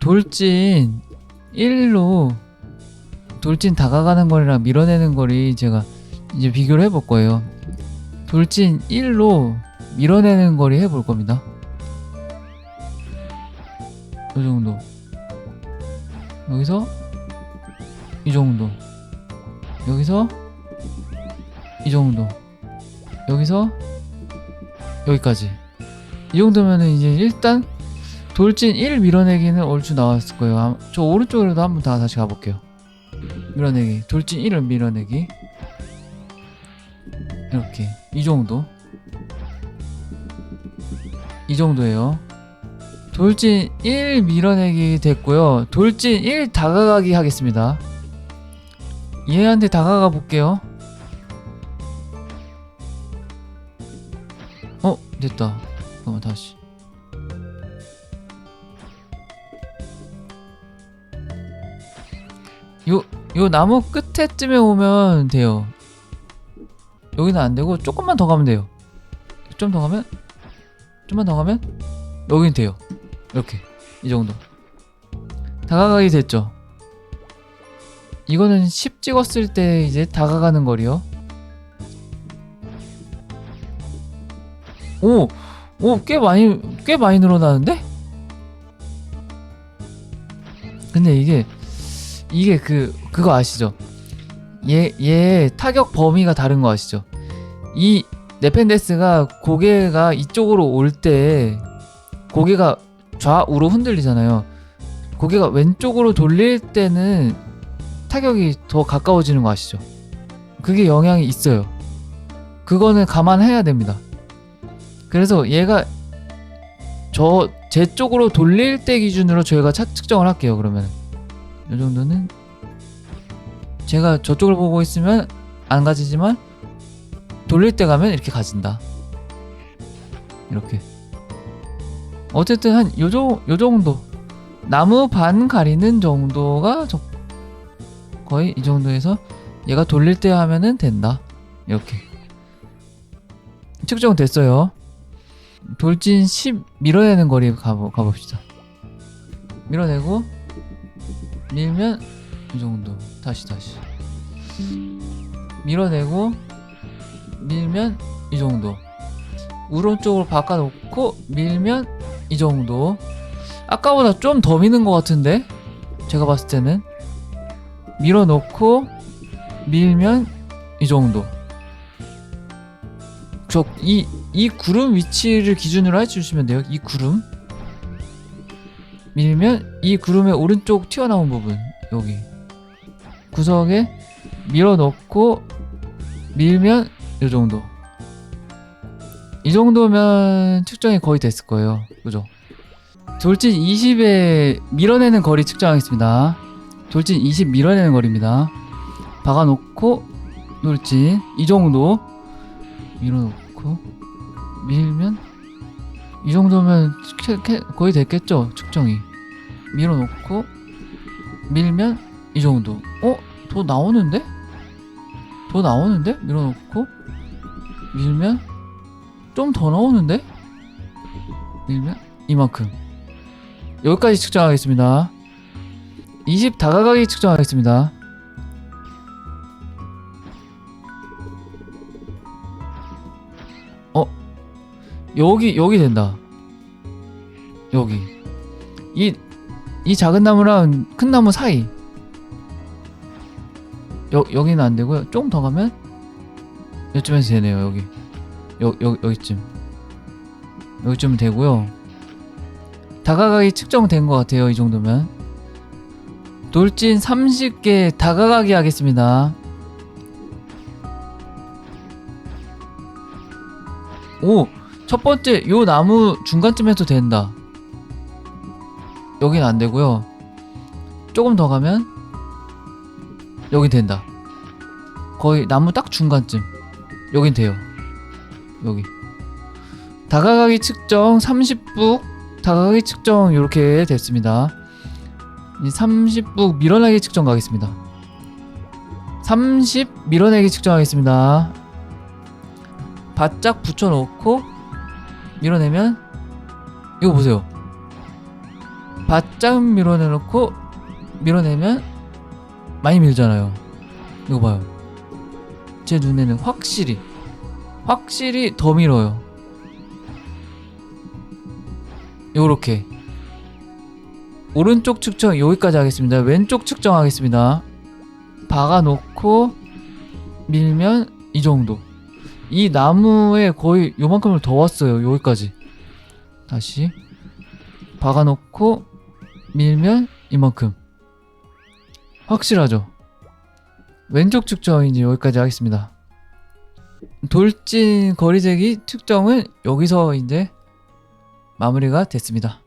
돌진 1로 돌진 다가가는 거리랑 밀어내는 거리 제가 이제 비교를 해볼 거예요. 돌진 1로 밀어내는 거리 해볼 겁니다. 이 정도. 여기서 이 정도. 여기서 이 정도. 여기서 여기까지. 이 정도면은 이제 일단 돌진 1 밀어내기는 얼추 나왔을 거예요. 아, 저 오른쪽으로도 한번 다 다시 가볼게요. 밀어내기. 돌진 1을 밀어내기. 이렇게. 이 정도. 이 정도예요. 돌진 1 밀어내기 됐고요. 돌진 1 다가가기 하겠습니다. 얘한테 다가가 볼게요. 어, 됐다. 잠깐만 다시. 요, 요 나무 끝에쯤에 오면 돼요. 여기는 안 되고 조금만 더 가면 돼요. 좀 더 가면 좀만 더 가면 여긴 돼요. 이렇게 이 정도. 다가가기 됐죠. 이거는 10 찍었을 때 이제 다가가는 거리요. 오, 오, 꽤 많이 꽤 많이 늘어나는데? 근데 이게 이게 그 그거 아시죠? 얘, 얘 타격 범위가 다른 거 아시죠? 이 네펜데스가 고개가 이쪽으로 올 때 고개가 좌우로 흔들리잖아요. 고개가 왼쪽으로 돌릴 때는 타격이 더 가까워지는 거 아시죠? 그게 영향이 있어요. 그거는 감안해야 됩니다. 그래서 얘가 저 제 쪽으로 돌릴 때 기준으로 저희가 차, 측정을 할게요. 그러면 이 정도는 제가 저쪽을 보고 있으면 안 가지지만 돌릴 때 가면 이렇게 가진다. 이렇게. 어쨌든 한 요정 요 정도 나무 반 가리는 정도가 적- 거의 이 정도에서 얘가 돌릴 때 하면은 된다. 이렇게 측정 됐어요. 돌진 10 밀어내는 거리 가보, 가봅시다. 밀어내고 밀면 이 정도. 다시 다시. 밀어내고 밀면 이 정도. 오른쪽으로 바꿔놓고 밀면 이 정도. 아까보다 좀 더 미는 것 같은데? 제가 봤을 때는. 밀어놓고 밀면 이 정도. 저 이 이 구름 위치를 기준으로 해주시면 돼요. 이 구름 밀면 이 구름의 오른쪽 튀어나온 부분 여기. 구석에 밀어 넣고 밀면 이 정도. 이 정도면 측정이 거의 됐을 거예요. 그죠? 돌진 20에 밀어내는 거리 측정하겠습니다. 돌진 20 밀어내는 거리입니다. 박아놓고 돌진 이 정도 밀어놓고 정도면 거의 됐겠죠 측정이 밀어놓고 밀면 이 정도 어? 더 나오는데? 더 나오는데? 밀어놓고 밀면 좀 더 나오는데? 밀면 이만큼 여기까지 측정하겠습니다 20 다가가기 측정하겠습니다 어? 여기 여기 된다 여기. 이 이 작은 나무랑 큰 나무 사이. 여, 여기는 안 되고요. 조금 더 가면 여쯤에서 되네요 여기. 여, 여, 여기쯤. 여기쯤 되고요. 다가가기 측정된 것 같아요 이 정도면. 돌진 30개 다가가기 하겠습니다. 오! 첫 번째 요 나무 중간쯤에서 된다 여긴 안 되고요. 조금 더 가면 여긴 된다. 거의 나무 딱 중간쯤. 여긴 돼요. 여기. 다가가기 측정 30북. 다가가기 측정 이렇게 됐습니다. 이 30북 밀어내기 측정 가겠습니다. 30 밀어내기 측정하겠습니다. 바짝 붙여놓고 밀어내면 이거 보세요 바짝 밀어내놓고 밀어내면 많이 밀잖아요. 이거 봐요. 제 눈에는 확실히 확실히 더 밀어요. 요렇게 오른쪽 측정 여기까지 하겠습니다. 왼쪽 측정하겠습니다. 박아놓고 밀면 이 정도. 이 나무에 거의 요만큼을 더 왔어요. 여기까지. 다시 박아놓고 밀면 이만큼. 확실하죠? 왼쪽 측정 이제 여기까지 하겠습니다. 돌진 거리재기 측정은 여기서 이제 마무리가 됐습니다.